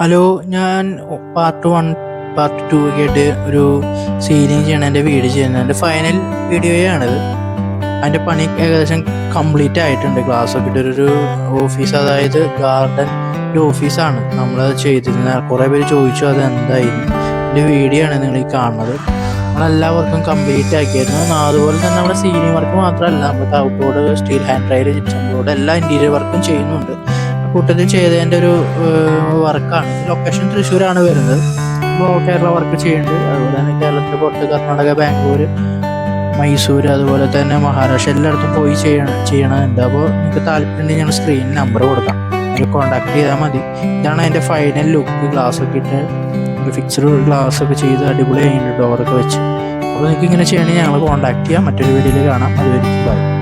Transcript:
Hello ഞാൻ part one part two ഒക്കെ ആയിട്ട് ഒരു സീലിംഗ് ചെയ്യണതിന്റെ വീട് ചെയ്യുന്നത്. എന്റെ ഫൈനൽ വീഡിയോയാണിത് അതിന്റെ പണി ഏകദേശം കംപ്ലീറ്റ് ആയിട്ടുണ്ട്. ഗ്ലാസ് ഒക്കെ ഒരു ഓഫീസ് അതായത് ഗാർഡൻ ഒരു ഓഫീസാണ് നമ്മളത് ചെയ്തിരുന്നത്. കുറേ പേര് ചോദിച്ചു അത് എന്തായിരുന്നു എന്റെ വീഡിയോ ആണ് നിങ്ങൾ ഈ കാണുന്നത്. നമ്മളെല്ലാവർക്കും കംപ്ലീറ്റ് ആക്കിയായിരുന്നു അതുപോലെ തന്നെ നമ്മുടെ സീലിംഗ് വർക്ക് മാത്രമല്ല. നമ്മൾ outboard steel hand ride gypsum board എല്ലാ ഇന്റീരിയർ വർക്കും ചെയ്യുന്നുണ്ട്. കൂട്ടത്തിൽ ചെയ്തതിന്റെ ഒരു വർക്കാണ്. ലൊക്കേഷൻ തൃശ്ശൂരാണ് വരുന്നത്. അപ്പോൾ കേരള വർക്ക് ചെയ്യുന്നുണ്ട്. അതുപോലെ തന്നെ കേരളത്തിന് പുറത്ത് കർണാടക ബാംഗ്ലൂർ മൈസൂർ അതുപോലെ തന്നെ മഹാരാഷ്ട്ര എല്ലായിടത്തും പോയി ചെയ്യണം ചെയ്യണമെന്നുണ്ട് അപ്പോൾ നിങ്ങൾക്ക് താല്പര്യമുണ്ടെങ്കിൽ ഞാൻ സ്ക്രീൻ നമ്പർ കൊടുക്കാം. അതിൽ കോൺടാക്ട് ചെയ്താൽ മതി. ഇതാണ് അതിന്റെ ഫൈനൽ ലുക്ക് ഗ്ലാസ് ഒക്കെ ഇട്ട് ഫിക്സഡ് ഗ്ലാസ് ഒക്കെ ചെയ്ത് അടിപൊളി കഴിഞ്ഞിട്ട് ഡോറൊക്കെ വെച്ച്. അപ്പോൾ നിങ്ങൾക്ക് ഇങ്ങനെ ചെയ്യണമെങ്കിൽ ഞങ്ങൾ കോൺടാക്ട് ചെയ്യാം. മറ്റൊരു വീഡിയോയിൽ കാണാം. അതുവരെയും ബൈ